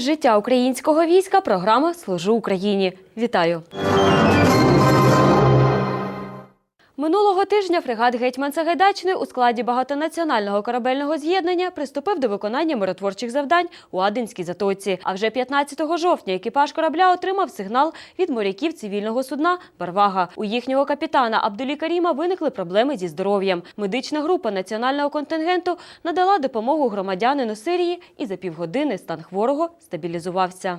Життя українського війська програма Служу Україні. Вітаю! Минулого тижня фрегат Гетьман Сагайдачний у складі багатонаціонального корабельного з'єднання приступив до виконання миротворчих завдань у Аденській затоці. А вже 15 жовтня екіпаж корабля отримав сигнал від моряків цивільного судна Барвага. У їхнього капітана Абдулі Каріма виникли проблеми зі здоров'ям. Медична група національного контингенту надала допомогу громадянину Сирії, і за півгодини стан хворого стабілізувався.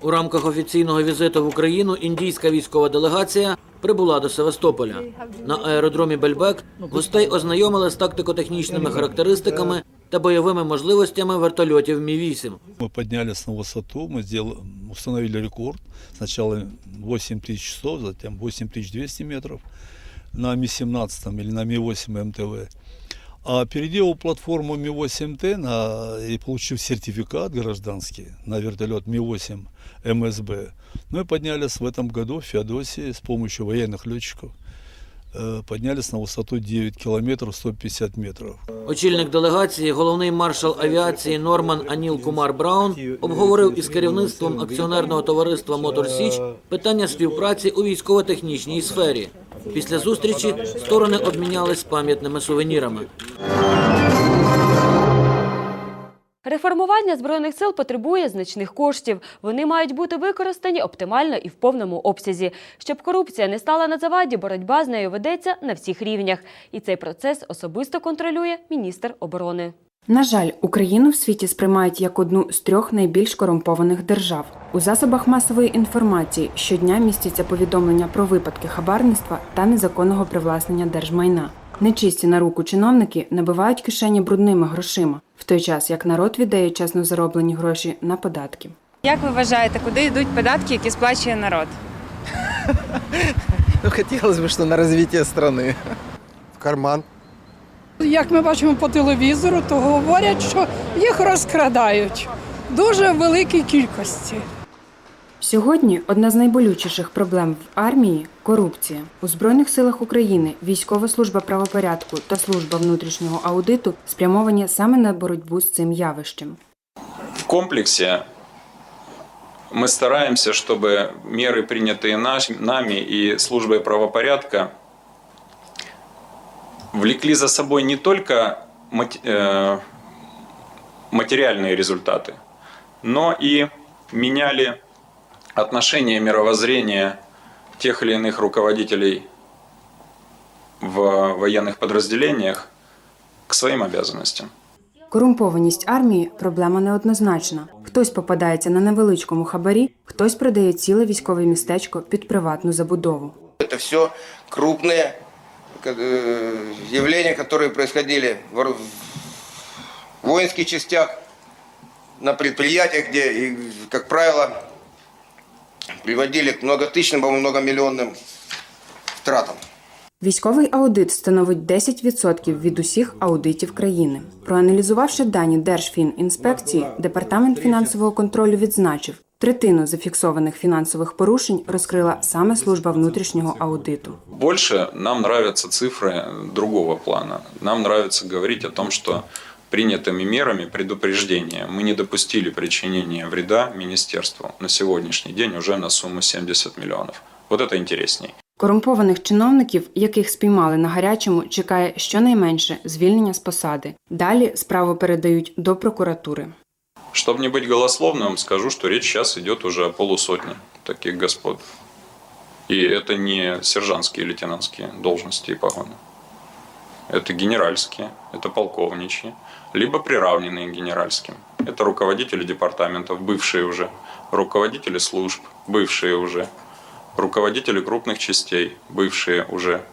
У рамках офіційного візиту в Україну індійська військова делегація прибула до Севастополя. На аеродромі Бельбек гостей ознайомили з тактико-технічними характеристиками та бойовими можливостями вертольотів Мі-8. Мы поднялись на высоту, мы сделали, установили рекорд. Сначала 8000 часов, затем 8200 метров на Ми-17 или на Ми-8 МТВ. А переделал платформу Ми-8Т на, и получив сертификат гражданский на вертолет Ми-8 МСБ, мы поднялись в этом году в Феодосии с помощью военных летчиков. э, Поднялись на высоту 9 километров 150 метров. Очільник делегації, головний маршал авіації Норман Аніл Кумар Браун обговорив із керівництвом акціонерного товариства Мотор Січ питання співпраці у військово-технічній сфері. Після зустрічі сторони обмінялись пам'ятними сувенірами. Реформування збройних сил потребує значних коштів. Вони мають бути використані оптимально і в повному обсязі. Щоб корупція не стала на заваді, боротьба з нею ведеться на всіх рівнях. І цей процес особисто контролює міністр оборони. На жаль, Україну в світі сприймають як одну з трьох найбільш корумпованих держав. У засобах масової інформації щодня містяться повідомлення про випадки хабарництва та незаконного привласнення держмайна. Нечисті на руку чиновники набивають кишені брудними грошима, в той час як народ віддає чесно зароблені гроші на податки. Як ви вважаєте, куди йдуть податки, які сплачує народ? Ну, хотелось бы, что на развитие страны. в карман. Як ми бачимо по телевізору, то говорять, що їх розкрадають дуже в великій кількості. Сьогодні одна з найболючіших проблем в армії корупція. У Збройних силах України військова служба правопорядку та служба внутрішнього аудиту спрямовані саме на боротьбу з цим явищем. В комплексе мы стараемся, чтобы меры, принятые наш- нами и службой правопорядка, влекли за собой не только мат- э, материальные результаты, но и меняли отношение мировоззрения тех или иных руководителей в военных подразделениях к своим обязанностям. Корумпованість армії проблема неоднозначна. Хтось попадається на невеличкому хабарі, хтось продає ціле військове містечко під приватну забудову. Это все крупные э, явления, которые происходили в ор- в воинских частях, на предприятиях, где, и, как правило, приводили к многотысячным, по-моему, многомиллионным втратам. Військовий аудит становить 10% від усіх аудитів країни. Проаналізувавши дані Держфінінспекції, департамент фінансового контролю відзначив, третину зафіксованих фінансових порушень розкрила саме служба внутрішнього аудиту. Больше нам нравятся цифры другого плана. Нам нравится говорить о том, что принятыми мерами предупреждения мы не допустили причинения вреда министерству на сегодняшний день уже на сумму 70 миллионов. Вот это интересней. Корумпованих чиновників, яких спіймали на гарячому, чекає щонайменше звільнення з посади. Далі справу передають до прокуратури. Чтобы не быть голословным, скажу, что речь сейчас идет уже о полусотне таких господ. И это не сержантские и лейтенантские должности и погоны. Это генеральские, это полковничьи, либо приравненные к генеральским. Это руководители департаментов, бывшие уже, руководители служб, бывшие уже, руководители крупных частей, бывшие уже.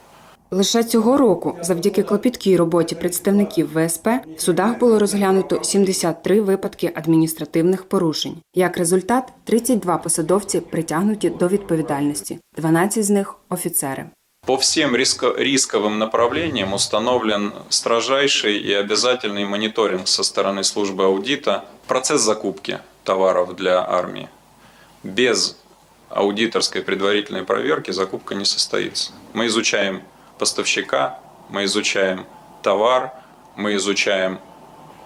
Лише цього року, завдяки клопіткій роботі представників ВСП, в судах було розглянуто 73 випадки адміністративних порушень. Як результат, 32 посадовці притягнуті до відповідальності, 12 з них офіцери. По всем риско- рисковым направлениям установлен строжайший и обязательный мониторинг со стороны службы аудита. Процесс закупки товаров для армии. Без аудиторской предварительной проверки закупка не состоится. Мы изучаем поставщика, мы изучаем товар, мы изучаем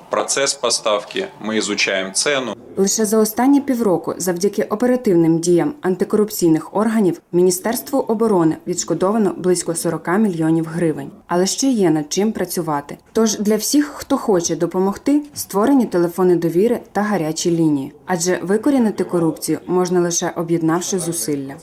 процесс поставки, мы изучаем цену. Лише за останні півроку, завдяки оперативним діям антикорупційних органів, Міністерству оборони відшкодовано близько 40 мільйонів гривень. Але ще є над чим працювати. Тож для всіх, хто хоче допомогти, створені телефони довіри та гарячі лінії. Адже викорінити корупцію можна лише об'єднавши зусилля.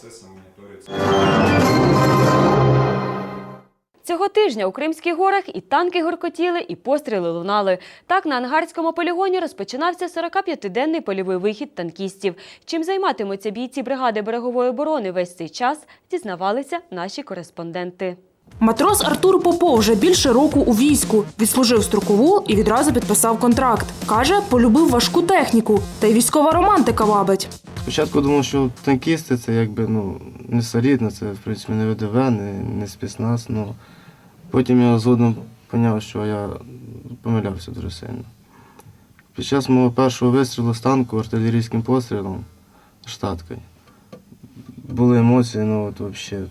Цього тижня у Кримських горах і танки горкотіли, і постріли лунали. Так на ангарському полігоні розпочинався 45-денний польовий вихід танкістів. Чим займатимуться бійці бригади берегової оборони весь цей час, дізнавалися наші кореспонденти. Матрос Артур Попов вже більше року у війську. Відслужив строкову і відразу підписав контракт. Каже, полюбив важку техніку, та й військова романтика вабить. Спочатку думав, що танкісти це якби ну, не солідно, це в принципі не ВДВ, не, не спецназ. Ну, потім я згодом зрозумів, що я помилявся дуже сильно. Під час мого першого вистрілу з танку артилерійським пострілом штаткою були емоції, ну от взагалі,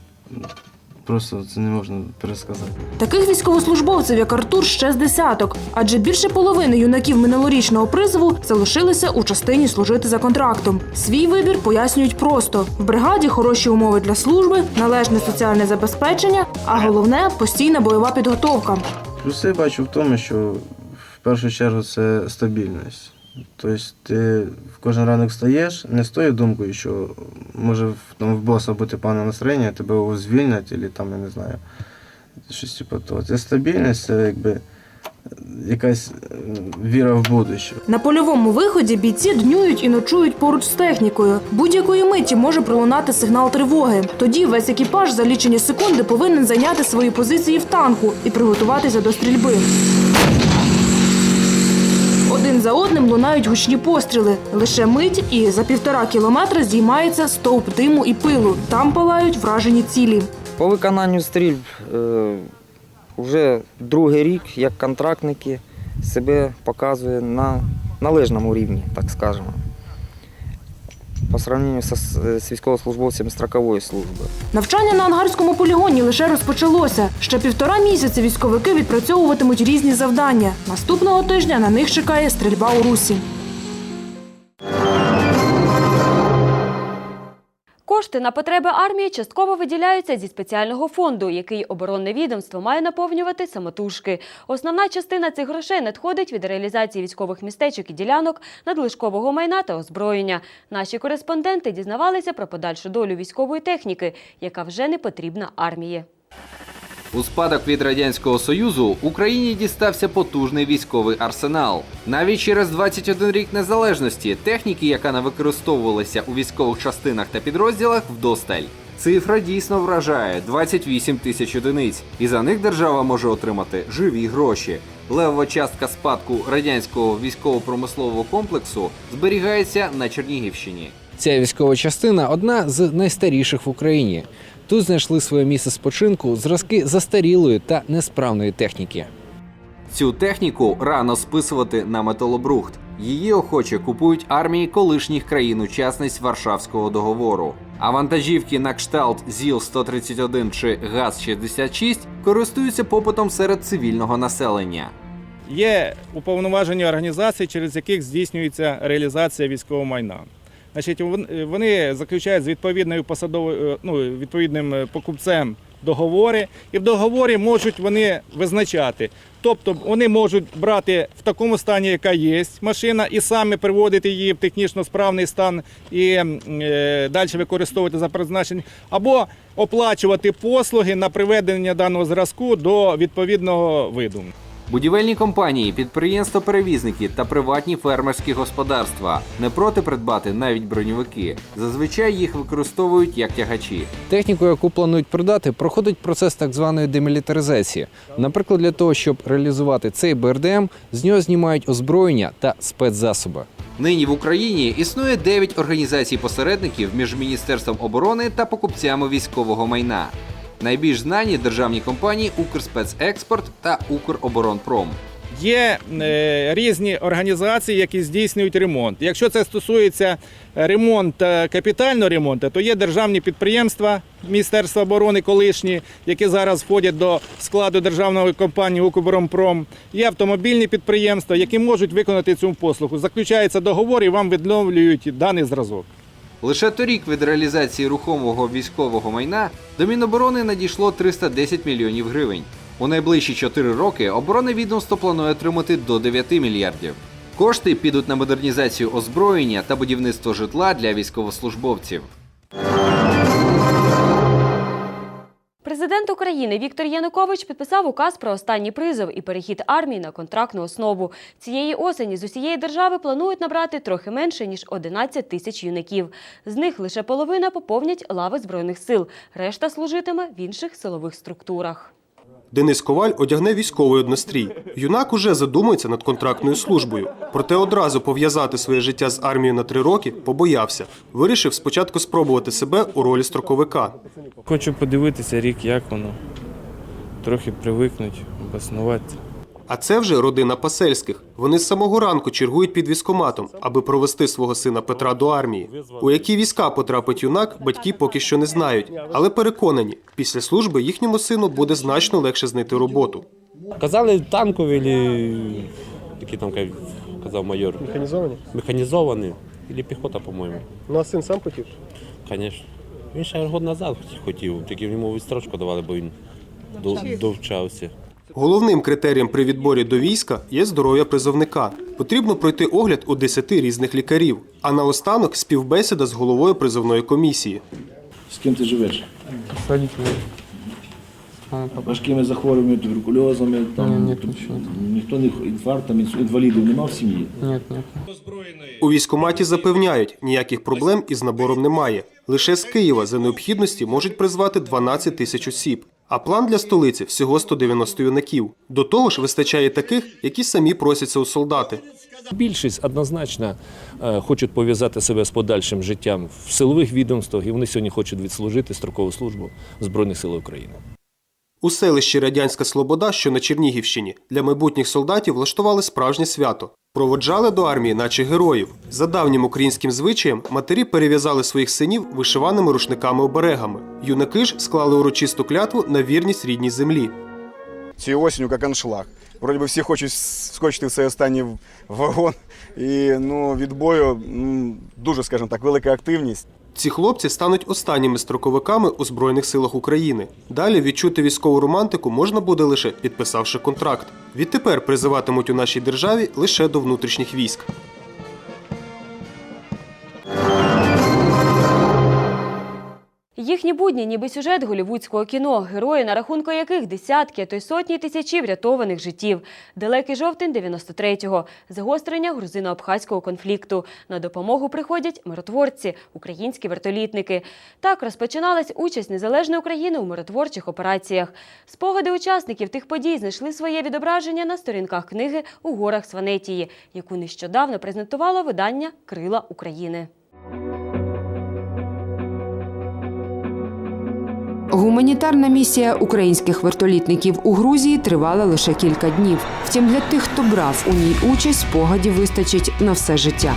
просто це не можна пересказати. Таких військовослужбовців, як Артур, ще з десяток, адже більше половини юнаків минулорічного призову залишилися у частині служити за контрактом. Свій вибір пояснюють просто: в бригаді хороші умови для служби, належне соціальне забезпечення, а головне постійна бойова підготовка. Плюси бачу в тому, що в першу чергу це стабільність. Тобто ти кожен ранок встаєш не з тою думкою, що може там, в боса бути пане настроєння, тебе його звільнять, або там, я не знаю, щось типу того. Це стабільність, це якби якась віра в будуще. На польовому виході бійці днюють і ночують поруч з технікою. Будь-якої миті може пролунати сигнал тривоги. Тоді весь екіпаж за лічені секунди повинен зайняти свої позиції в танку і приготуватися до стрільби. Один за одним лунають гучні постріли. Лише мить і за півтора кілометра здіймається стовп диму і пилу. Там палають вражені цілі. По виконанню стрільб е, вже другий рік, як контрактники, себе показує на належному рівні, так скажемо. По сравнению со, з військовослужбовцями строкової служби. Навчання на ангарському полігоні лише розпочалося. Ще півтора місяці військовики відпрацьовуватимуть різні завдання. Наступного тижня на них чекає стрільба у русі. Кошти на потреби армії частково виділяються зі спеціального фонду, який оборонне відомство має наповнювати самотужки. Основна частина цих грошей надходить від реалізації військових містечок і ділянок, надлишкового майна та озброєння. Наші кореспонденти дізнавалися про подальшу долю військової техніки, яка вже не потрібна армії. У спадок від радянського союзу Україні дістався потужний військовий арсенал. Навіть через 21 рік незалежності техніки, яка не використовувалася у військових частинах та підрозділах, вдосталь. Цифра дійсно вражає 28 тисяч одиниць, і за них держава може отримати живі гроші. Левова частка спадку радянського військово-промислового комплексу зберігається на Чернігівщині. Ця військова частина одна з найстаріших в Україні. Тут знайшли своє місце спочинку зразки застарілої та несправної техніки. Цю техніку рано списувати на металобрухт. Її охоче купують армії колишніх країн-учасниць Варшавського договору. А вантажівки на кшталт ЗІЛ-131 чи ГАЗ-66 користуються попитом серед цивільного населення. Є уповноважені організації, через яких здійснюється реалізація військового майна. Значить, вони заключають з відповідною посадовою, е, ну, відповідним е, покупцем договори, і в договорі можуть вони визначати. Тобто вони можуть брати в такому стані, яка є машина, і саме приводити її в технічно справний стан і е, далі використовувати за призначенням, або оплачувати послуги на приведення даного зразку до відповідного виду. Будівельні компанії, підприємства-перевізники та приватні фермерські господарства не проти придбати навіть броньовики. Зазвичай їх використовують як тягачі. Техніку, яку планують продати, проходить процес так званої демілітаризації. Наприклад, для того, щоб реалізувати цей БРДМ, з нього знімають озброєння та спецзасоби. Нині в Україні існує 9 організацій-посередників між Міністерством оборони та покупцями військового майна. Найбільш знані державні компанії Укрспецекспорт та Укроборонпром. Є е, різні організації, які здійснюють ремонт. Якщо це стосується ремонт, е, капітального ремонту, то є державні підприємства Міністерства оборони колишні, які зараз входять до складу державної компанії «Укроборонпром». Є автомобільні підприємства, які можуть виконати цю послугу. Заключається договор і вам відновлюють даний зразок. Лише торік від реалізації рухомого військового майна до Міноборони надійшло 310 мільйонів гривень. У найближчі 4 роки оборонне відомство планує отримати до 9 мільярдів. Кошти підуть на модернізацію озброєння та будівництво житла для військовослужбовців. Президент України Віктор Янукович підписав указ про останній призов і перехід армії на контрактну основу. Цієї осені з усієї держави планують набрати трохи менше ніж 11 тисяч юнаків. З них лише половина поповнять лави збройних сил. Решта служитиме в інших силових структурах. Денис Коваль одягне військовий однострій. Юнак уже задумується над контрактною службою. Проте одразу пов'язати своє життя з армією на три роки побоявся. Вирішив спочатку спробувати себе у ролі строковика. Хочу подивитися рік, як воно. Трохи привикнути, обоснуватися. А це вже родина Пасельських. Вони з самого ранку чергують під військоматом, аби провести свого сина Петра до армії. У які війська потрапить юнак, батьки поки що не знають, але переконані, після служби їхньому сину буде значно легше знайти роботу. Казали танкові, які там казав майор. Механізовані? Механізовані. Или піхота, по-моєму. Ну а син сам хотів? Звісно. Він ще год назад хотів, тільки йому відстрочку давали, бо він довчався. Головним критерієм при відборі до війська є здоров'я призовника. Потрібно пройти огляд у 10 різних лікарів, а наостанок співбесіда з головою призовної комісії. З ким ти живеш? Важкими захворюваннями, туберкульозами, там Ні, ніхто не інфарктом, інвалідів нема в сім'ї. Ні, ні. У військкоматі запевняють, ніяких проблем із набором немає. Лише з Києва за необхідності можуть призвати 12 тисяч осіб. А план для столиці всього 190 юнаків. До того ж, вистачає таких, які самі просяться у солдати. Більшість однозначно е, хочуть пов'язати себе з подальшим життям в силових відомствах, і вони сьогодні хочуть відслужити строкову службу Збройних сил України. У селищі Радянська Слобода, що на Чернігівщині, для майбутніх солдатів влаштували справжнє свято. Проводжали до армії, наче героїв. За давнім українським звичаєм матері перев'язали своїх синів вишиваними рушниками-оберегами. Юнаки ж склали урочисту клятву на вірність рідній землі. Цією осінню як аншлаг. Вроді би всі хочуть скочити в цей останній вагон. І ну, від бою дуже, скажімо так, велика активність. Ці хлопці стануть останніми строковиками у Збройних силах України. Далі відчути військову романтику можна буде лише підписавши контракт. Відтепер призиватимуть у нашій державі лише до внутрішніх військ. Їхні будні, ніби сюжет голівудського кіно, герої, на рахунку яких десятки, а то й сотні тисячі врятованих життів. Далекий жовтень 93-го. Загострення грузино-абхазького конфлікту. На допомогу приходять миротворці, українські вертолітники. Так розпочиналась участь незалежної України у миротворчих операціях. Спогади учасників тих подій знайшли своє відображення на сторінках книги у горах Сванетії, яку нещодавно презентувало видання Крила України. Гуманітарна місія українських вертолітників у Грузії тривала лише кілька днів. Втім, для тих, хто брав у ній участь, спогадів вистачить на все життя.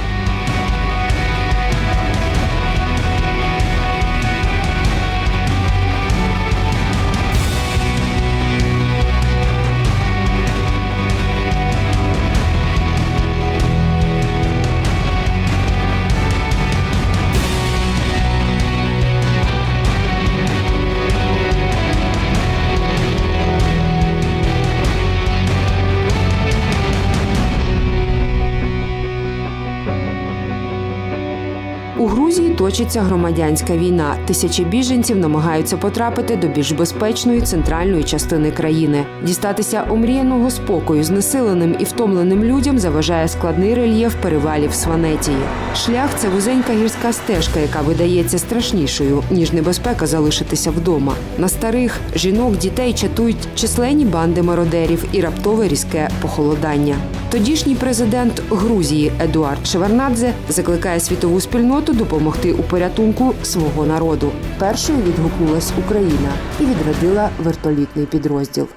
Грузії точиться громадянська війна. Тисячі біженців намагаються потрапити до більш безпечної центральної частини країни. Дістатися омріяного спокою знесиленим і втомленим людям заважає складний рельєф перевалів Сванетії. Шлях це вузенька гірська стежка, яка видається страшнішою ніж небезпека залишитися вдома. На старих жінок, дітей чатують численні банди мародерів і раптове різке похолодання. Тодішній президент Грузії Едуард Шеварнадзе закликає світову спільноту допомогти у порятунку свого народу. Першою відгукнулась Україна і відродила вертолітний підрозділ.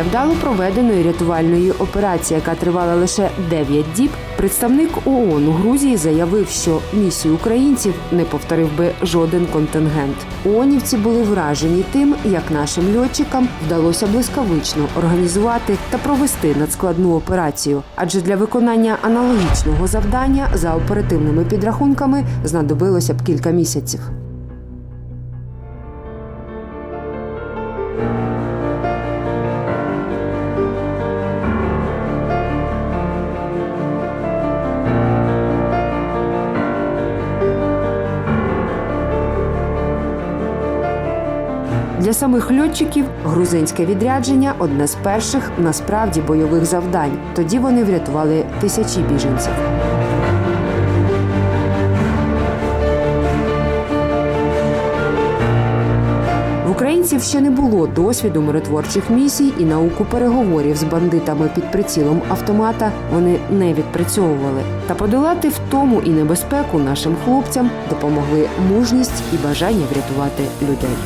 Після вдало проведеної рятувальної операції, яка тривала лише 9 діб, представник ООН у Грузії заявив, що місію українців не повторив би жоден контингент. ООНівці були вражені тим, як нашим льотчикам вдалося блискавично організувати та провести надскладну операцію. Адже для виконання аналогічного завдання за оперативними підрахунками знадобилося б кілька місяців. Для самих льотчиків грузинське відрядження одне з перших насправді бойових завдань. Тоді вони врятували тисячі біженців. Українців ще не було досвіду миротворчих місій і науку переговорів з бандитами під прицілом автомата вони не відпрацьовували. Та подолати втому і небезпеку нашим хлопцям допомогли мужність і бажання врятувати людей.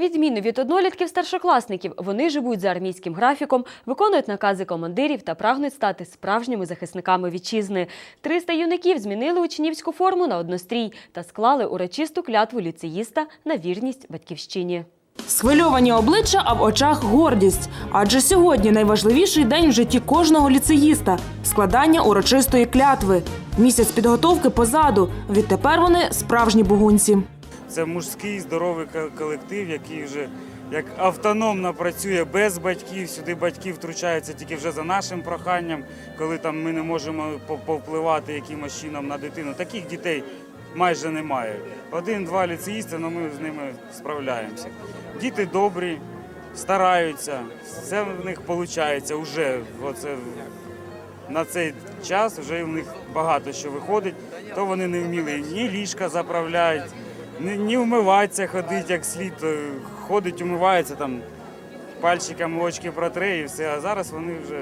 Відміну від однолітків старшокласників, вони живуть за армійським графіком, виконують накази командирів та прагнуть стати справжніми захисниками вітчизни. 300 юнаків змінили учнівську форму на однострій та склали урочисту клятву ліцеїста на вірність батьківщині. Схвильовані обличчя, а в очах гордість. Адже сьогодні найважливіший день в житті кожного ліцеїста складання урочистої клятви. Місяць підготовки позаду. Відтепер вони справжні богунці. Це мужський здоровий колектив, який вже як автономно працює без батьків. Сюди батьки втручаються тільки вже за нашим проханням, коли там ми не можемо по- повпливати якимось чином на дитину. Таких дітей майже немає. Один-два ліцеїсти, але ми з ними справляємося. Діти добрі, стараються, все в них виходить вже. Оце на цей час вже в них багато що виходить, то вони не вміли ні ліжка заправляють, ні, ні вмиватися ходить як слід. е, Ходить, умивається там пальчиками очки протре і все. А зараз вони вже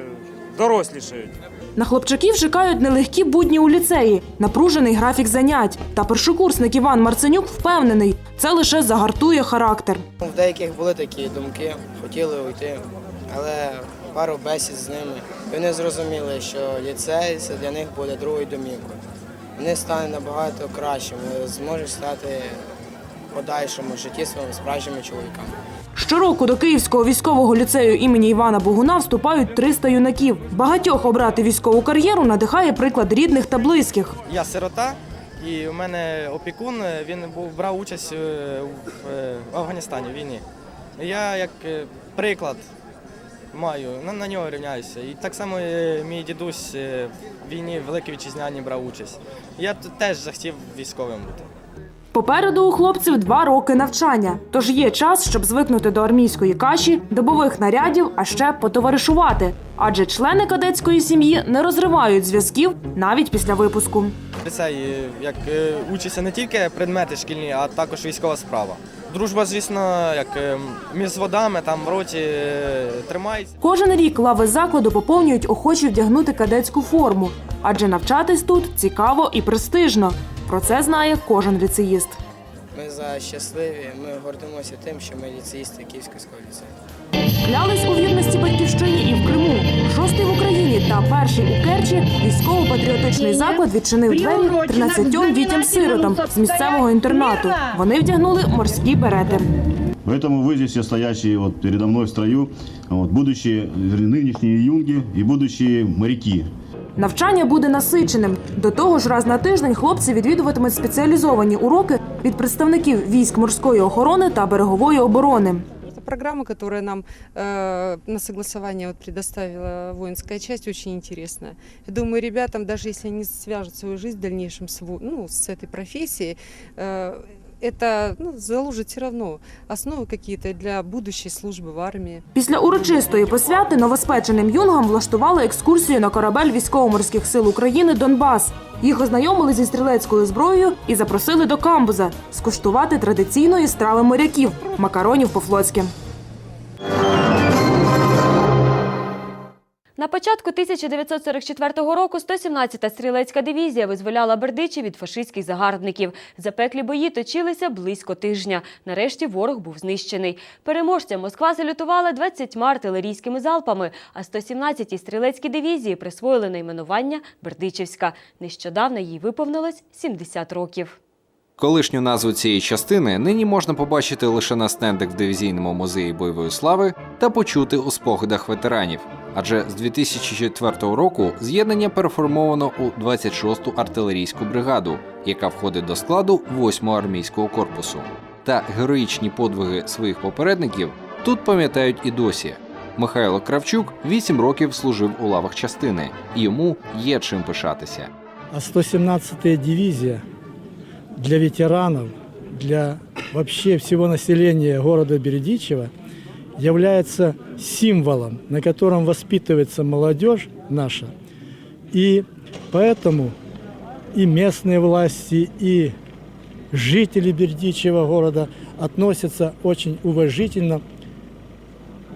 дорослішають. На хлопчаків чекають нелегкі будні у ліцеї, напружений графік занять. Та першокурсник Іван Марценюк впевнений, це лише загартує характер. В деяких були такі думки, хотіли уйти, але пару бесід з ними. Вони зрозуміли, що ліцей це для них буде другою домівкою. Вони стануть набагато кращими, зможуть стати подальшому житті своїми справжніми чоловіками. Щороку до Київського військового ліцею імені Івана Богуна вступають 300 юнаків. Багатьох обрати військову кар'єру надихає приклад рідних та близьких. Я сирота, і у мене опікун, він був брав участь е, в е, Афганістані в війні. Я як е, приклад маю, на, на нього рівняюся. І так само мій дідусь в війні в Великій Вітчизняній брав участь. Я теж захотів військовим бути. Попереду у хлопців два роки навчання. Тож є час, щоб звикнути до армійської каші, добових нарядів, а ще потоваришувати. Адже члени кадетської сім'ї не розривають зв'язків навіть після випуску. Ліцей, е, як е, учиться не тільки предмети шкільні, а також військова справа. Дружба, звісно, як е, між водами там в роті е, тримається. Кожен рік лави закладу поповнюють охочі вдягнути кадетську форму, адже навчатись тут цікаво і престижно. Про це знає кожен ліцеїст. Ми за щасливі, ми гордимося тим, що ми ліцеїсти Київського ліцею. Клялись у вірності батьківщині і в Криму. Шостий в Україні та перший у Керчі військово-патріотичний заклад відчинив двері 13 дітям-сиротам з місцевого інтернату. Вони вдягнули морські берети. Поэтому вы здесь все стоящие вот передо мной в строю, вот, будущие, вернее, нынешние юнги и будущие моряки. Навчання буде насиченим. До того ж, раз на тиждень хлопці відвідуватимуть спеціалізовані уроки від представників військ морської охорони та берегової оборони. Эта программа, которая нам э, на согласование вот предоставила воинская часть, очень интересная. Я думаю, ребятам, даже если они свяжут свою жизнь в дальнейшем с, во- ну, с этой профессией, э, это ну, заложит все равно основы какие-то для будущей службы в армии. Після урочистої посвяти новоспеченим юнгам влаштували екскурсію на корабель військово-морських сил України Донбас. Їх ознайомили зі стрілецькою зброєю і запросили до камбуза скуштувати традиційної страви моряків макаронів по-флотськи. на початку 1944 року 117-та стрілецька дивізія визволяла Бердичі від фашистських загарбників. Запеклі бої точилися близько тижня. Нарешті ворог був знищений. Переможця Москва салютувала 20 артилерійськими залпами, а 117-й стрілецькій дивізії присвоїли найменування Бердичівська. Нещодавно їй виповнилось 70 років. Колишню назву цієї частини нині можна побачити лише на стендах в дивізійному музеї бойової слави та почути у спогадах ветеранів. Адже з 2004 року з'єднання переформовано у 26-ту артилерійську бригаду, яка входить до складу 8-го армійського корпусу. Та героїчні подвиги своїх попередників тут пам'ятають і досі. Михайло Кравчук 8 років служив у лавах частини, і йому є чим пишатися. А 117-я дивизия для ветеранов, для вообще всего населения города Бердичева является символом, на котором воспитывается молодежь наша. И поэтому и местные власти, и жители Бердичева города относятся очень уважительно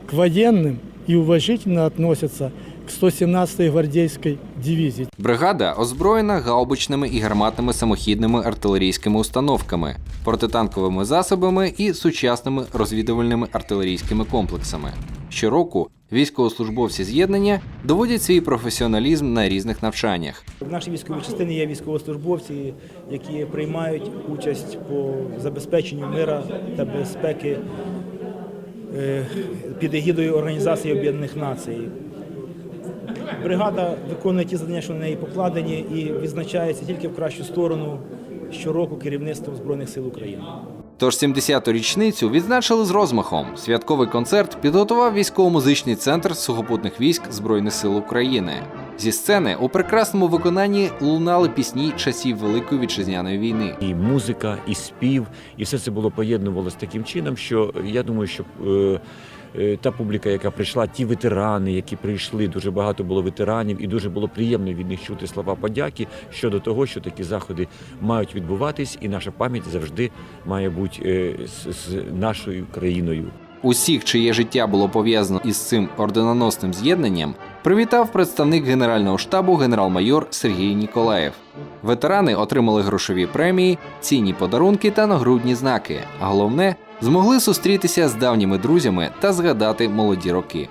к военным и уважительно относятся к 117-й гвардейской дивизии. Бригада озброєна гаубичними і гарматними самохідними артилерійськими установками, протитанковими засобами і сучасними розвідувальними артилерійськими комплексами. Щороку військовослужбовці з'єднання доводять свій професіоналізм на різних навчаннях. В нашій військовій частині є військовослужбовці, які приймають участь по забезпеченню мира та безпеки е, під егідою Організації Об'єднаних Націй. Бригада виконує ті завдання, що на неї покладені, і відзначається тільки в кращу сторону щороку керівництвом Збройних сил України. Тож 70-ту річницю відзначили з розмахом. Святковий концерт підготував військово-музичний центр сухопутних військ Збройних сил України. Зі сцени у прекрасному виконанні лунали пісні часів Великої вітчизняної війни. І музика, і спів, і все це було поєднувалося таким чином, що я думаю, що е, та публіка, яка прийшла, ті ветерани, які прийшли, дуже багато було ветеранів, і дуже було приємно від них чути слова подяки щодо того, що такі заходи мають відбуватись, і наша пам'ять завжди має бути е, з нашою країною. Усіх, чиє життя було пов'язано із цим орденоносним з'єднанням, привітав представник Генерального штабу генерал-майор Сергій Ніколаєв. Ветерани отримали грошові премії, цінні подарунки та нагрудні знаки. А головне, змогли зустрітися з давніми друзями та згадати молоді роки.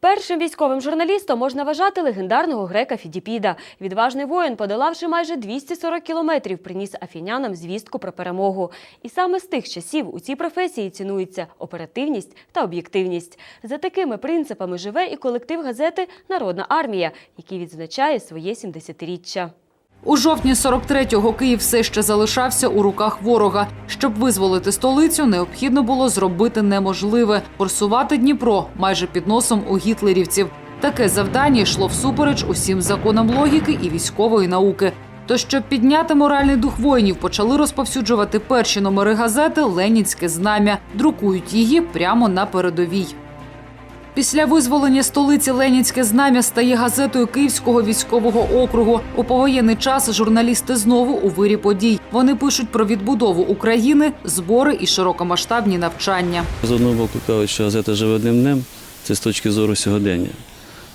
Першим військовим журналістом можна вважати легендарного грека Фідіпіда. Відважний воїн, подолавши майже 240 кілометрів, приніс афінянам звістку про перемогу. І саме з тих часів у цій професії цінується оперативність та об'єктивність. За такими принципами живе і колектив газети Народна армія, який відзначає своє 70-річчя. У жовтні 43-го Київ все ще залишався у руках ворога. Щоб визволити столицю, необхідно було зробити неможливе форсувати Дніпро майже під носом у гітлерівців. Таке завдання йшло всупереч усім законам логіки і військової науки. То щоб підняти моральний дух воїнів, почали розповсюджувати перші номери газети Ленінське знам'я, друкують її прямо на передовій. Після визволення столиці Ленінське знам'я стає газетою Київського військового округу. У повоєнний час журналісти знову у вирі подій. Вони пишуть про відбудову України, збори і широкомасштабні навчання. З одного боку кажуть, що газета живе одним днем, це з точки зору сьогодення.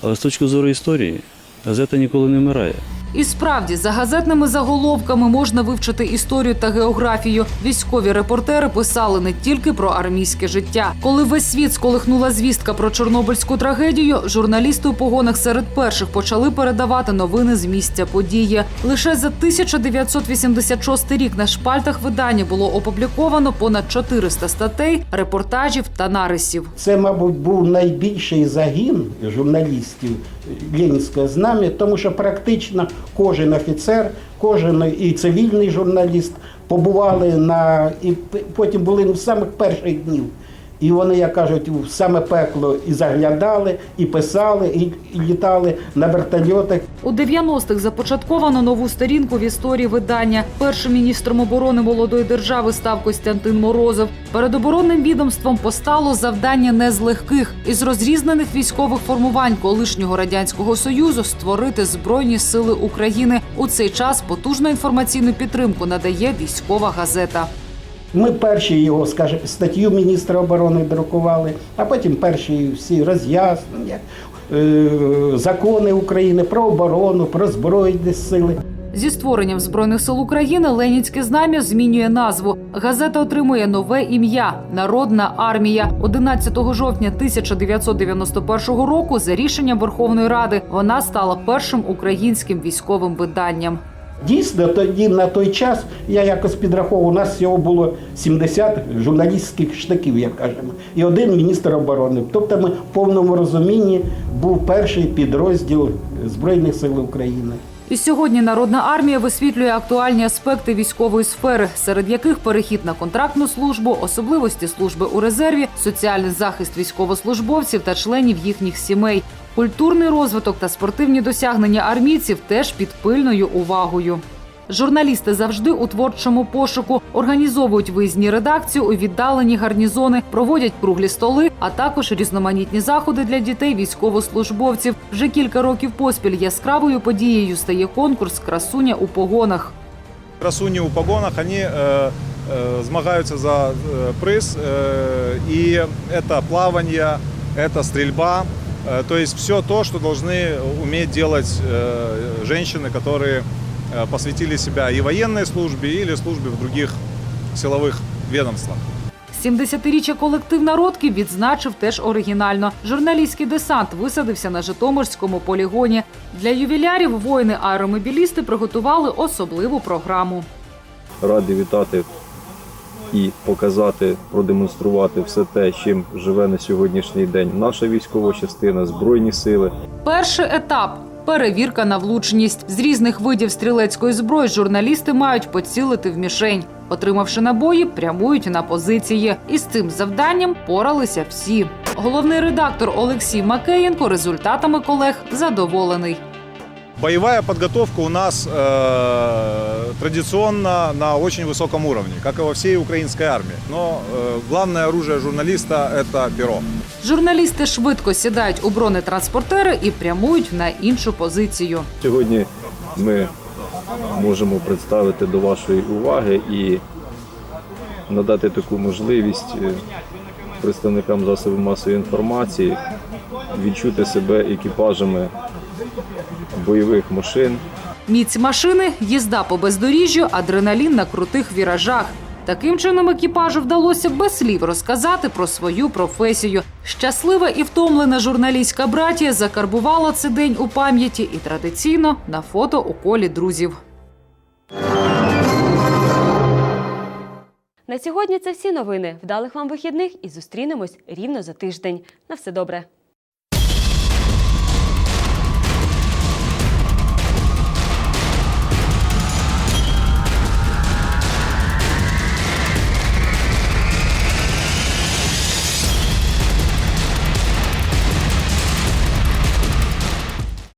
Але з точки зору історії газета ніколи не вмирає. І справді, за газетними заголовками можна вивчити історію та географію. Військові репортери писали не тільки про армійське життя. Коли весь світ сколихнула звістка про Чорнобильську трагедію, журналісти у погонах серед перших почали передавати новини з місця події. Лише за 1986 рік на шпальтах видання було опубліковано понад 400 статей, репортажів та нарисів. Це, мабуть, був найбільший загін журналістів Ленінського знам'я, тому що практично кожен офіцер, кожен і цивільний журналіст побували на і потім були в самих перших днів. І вони, як кажуть, в саме пекло і заглядали, і писали, і, літали на вертольотах. У 90-х започатковано нову сторінку в історії видання. Першим міністром оборони молодої держави став Костянтин Морозов. Перед оборонним відомством постало завдання не з легких із розрізнених військових формувань колишнього радянського союзу створити збройні сили України. У цей час потужну інформаційну підтримку надає військова газета. Ми перші його, скажімо, статтю міністра оборони друкували, а потім перші всі роз'яснення, е, закони України про оборону, про збройні сили. Зі створенням збройних сил України Ленінське знам'я змінює назву. Газета отримує нове ім'я Народна армія. 11 жовтня 1991 року за рішенням Верховної Ради вона стала першим українським військовим виданням. Дійсно, тоді на той час я якось підраховував, у нас всього було 70 журналістських штиків, як кажемо, і один міністр оборони. Тобто ми в повному розумінні був перший підрозділ Збройних сил України. І сьогодні Народна армія висвітлює актуальні аспекти військової сфери, серед яких перехід на контрактну службу, особливості служби у резерві, соціальний захист військовослужбовців та членів їхніх сімей. Культурний розвиток та спортивні досягнення армійців теж під пильною увагою. Журналісти завжди у творчому пошуку організовують виїзні редакції у віддалені гарнізони, проводять круглі столи, а також різноманітні заходи для дітей військовослужбовців. Вже кілька років поспіль яскравою подією стає конкурс Красуня у погонах. Красуні у погонах, вони е, е, змагаються за е, приз, е, і це плавання, це стрільба, э, то есть все то, что должны уметь делать э, женщины, которые э, посвятили себя и военной службе, или службе в других силовых ведомствах. 70-річчя колектив народків відзначив теж оригінально. Журналістський десант висадився на Житомирському полігоні. Для ювілярів воїни-аеромобілісти приготували особливу програму. Раді вітати і показати, продемонструвати все те, чим живе на сьогоднішній день наша військова частина, збройні сили. Перший етап перевірка на влучність. З різних видів стрілецької зброї журналісти мають поцілити в мішень. Отримавши набої, прямують на позиції. І з цим завданням поралися всі. Головний редактор Олексій Макеєнко результатами колег задоволений. Боевая подготовка у нас э, традиционно на очень высоком уровне, как и во всей украинской армии. Но э, главное оружие журналиста – это перо. Журналісти швидко сідають у бронетранспортери і прямують на іншу позицію. Сьогодні ми можемо представити до вашої уваги і надати таку можливість е, представникам засобів масової інформації відчути себе екіпажами бойових машин. Міць машини, їзда по бездоріжжю, адреналін на крутих віражах. Таким чином екіпажу вдалося без слів розказати про свою професію. Щаслива і втомлена журналістська братія закарбувала цей день у пам'яті і традиційно на фото у колі друзів. На сьогодні це всі новини. Вдалих вам вихідних і зустрінемось рівно за тиждень. На все добре.